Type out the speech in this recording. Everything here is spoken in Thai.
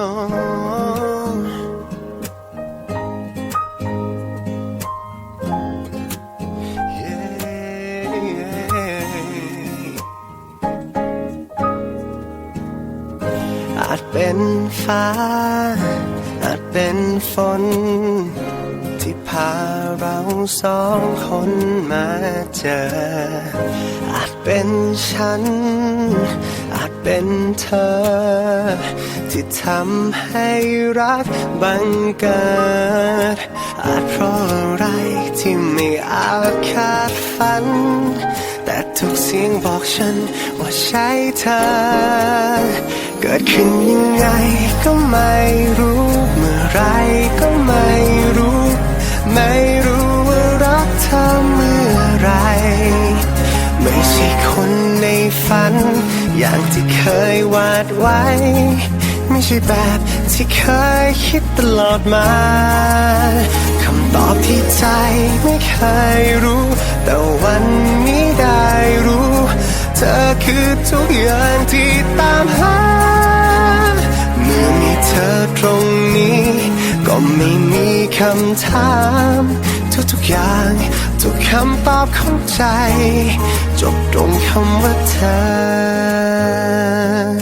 อาจเป็นฟ้า อาจเป็นฝน ที่พาเราสองคนมาเจอ อาจเป็นฉัน เป็นเธอ ที่ทำให้รักบังเกิด อาจเพราะอะไรที่ไม่อาจคาดฝัน แต่ทุกเสียงบอกฉันว่าใช่เธอ เกิดขึ้นยังไงก็ไม่รู้ เมื่อไรก็ไม่รู้ ไม่รู้ว่ารักเธอเมื่อไร ไม่ใช่คน ฝัน อย่างที่เคยวาดไว้ ไม่ใช่แบบที่เคยคิดตลอดมาคำตอบที่ใจไม่เคยรู้ แต่วันนี้ได้รู้ เธอคือทุกอย่างที่ตามหา เมื่อมีเธอตรงนี้ ก็ไม่มีคำถาม ทุกๆอย่าง ทุกคำตอบของใจ จบตรงคำว่าเธอ